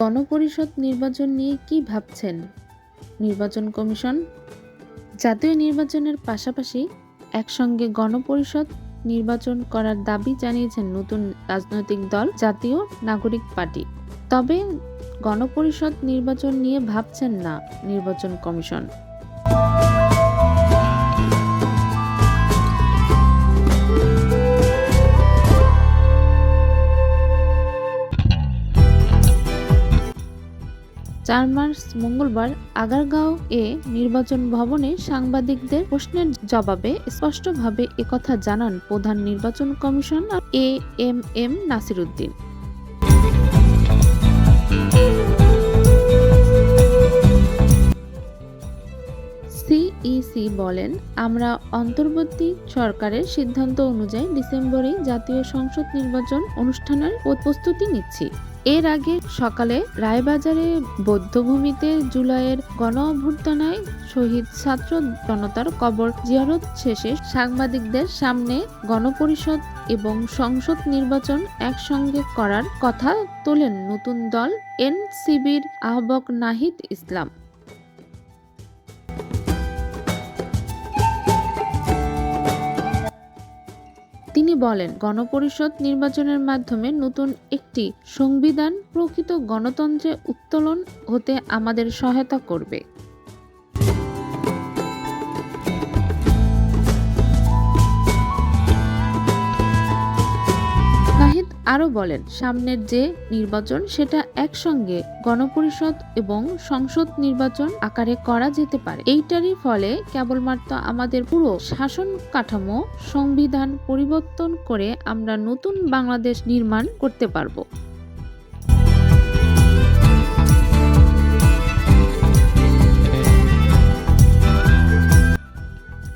গণপরিষদ নির্বাচন নিয়ে কি ভাবছেন? নির্বাচন কমিশন? জাতীয় নির্বাচনের পাশাপাশি একসঙ্গে গণপরিষদ নির্বাচন করার দাবি জানিয়েছেন নতুন রাজনৈতিক দল, জাতীয় নাগরিক পার্টি। তবে গণপরিষদ নির্বাচন নিয়ে ভাবছেন না নির্বাচন কমিশন। চার মার্চ মঙ্গলবার আগারগাঁও এ নির্বাচন ভবনে সাংবাদিকদের প্রশ্নের জবাবে স্পষ্টভাবে একথা জানান প্রধান নির্বাচন commissioner A M M Nasir Nasiruddin CEC বলেন, আমরা অন্তর্বর্তী সরকারের সিদ্ধান্ত অনুযায়ী ডিসেম্বরেই জাতীয় সংসদ নির্বাচন অনুষ্ঠানের প্রস্তুতি নিচ্ছি। এর আগে সকালে রায়বাজারে বৌদ্ধভূমিতে জুলাইয়ের গণ অভ্যর্থনায় শহীদ ছাত্র জনতার কবর জিয়ারত শেষে সাংবাদিকদের সামনে গণপরিষদ এবং সংসদ নির্বাচন একসঙ্গে করার কথা তোলেন নতুন দল এনসিবির আহ্বক নাহিদ ইসলাম। বলেন গণপরিষদ নির্বাচনের মাধ্যমে নতুন একটি সংবিধান প্রকৃত গণতন্ত্রে উত্তোলন হতে আমাদের সহায়তা করবে। আরও বলেন, সামনের যে নির্বাচন সেটা একসঙ্গে গণপরিষদ এবং সংসদ নির্বাচন আকারে করা যেতে পারে। এইটারই ফলে কেবলমাত্র আমাদের পুরো শাসন কাঠামো সংবিধান পরিবর্তন করে আমরা নতুন বাংলাদেশ নির্মাণ করতে পারব।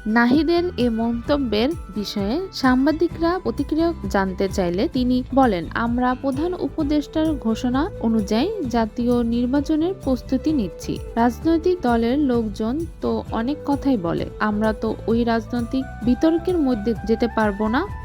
নাহিদের এ মন্তব্যের বিষয়ে সাংবাদিকরা প্রতিক্রিয়া জানতে চাইলে তিনি বলেন, আমরা প্রধান উপদেষ্টার ঘোষণা অনুযায়ী জাতীয় নির্বাচনের প্রস্তুতি নিচ্ছি। রাজনৈতিক দলের লোকজন তো অনেক কথাই বলে। আমরা তো ওই রাজনৈতিক বিতর্কের মধ্যে যেতে পারব না।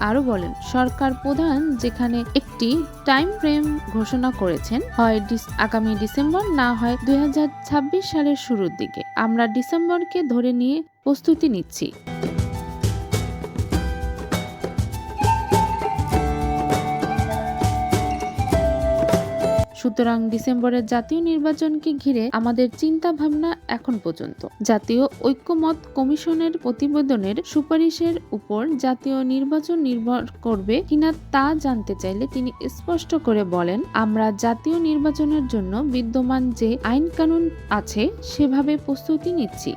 আরও বলেন, সরকার প্রধান যেখানে একটি টাইম ফ্রেম ঘোষণা করেছেন, হয় আগামী ডিসেম্বর না হয় দুই হাজার ছাব্বিশ সালের শুরুর দিকে। আমরা ডিসেম্বরকে ধরে নিয়ে প্রস্তুতি নিচ্ছি। সুতরাং ডিসেম্বরের জাতীয় নির্বাচনকে ঘিরে আমাদের চিন্তা ভাবনা এখন পর্যন্ত। জাতীয় ঐক্যমত কমিশনের প্রতিবেদনের সুপারিশের উপর জাতীয় নির্বাচন নির্ভর করবে কিনা তা জানতে চাইলে তিনি স্পষ্ট করে বলেন, আমরা জাতীয় নির্বাচনের জন্য বিদ্যমান যে আইন কানুন আছে, সেভাবে প্রস্তুতি নিচ্ছি।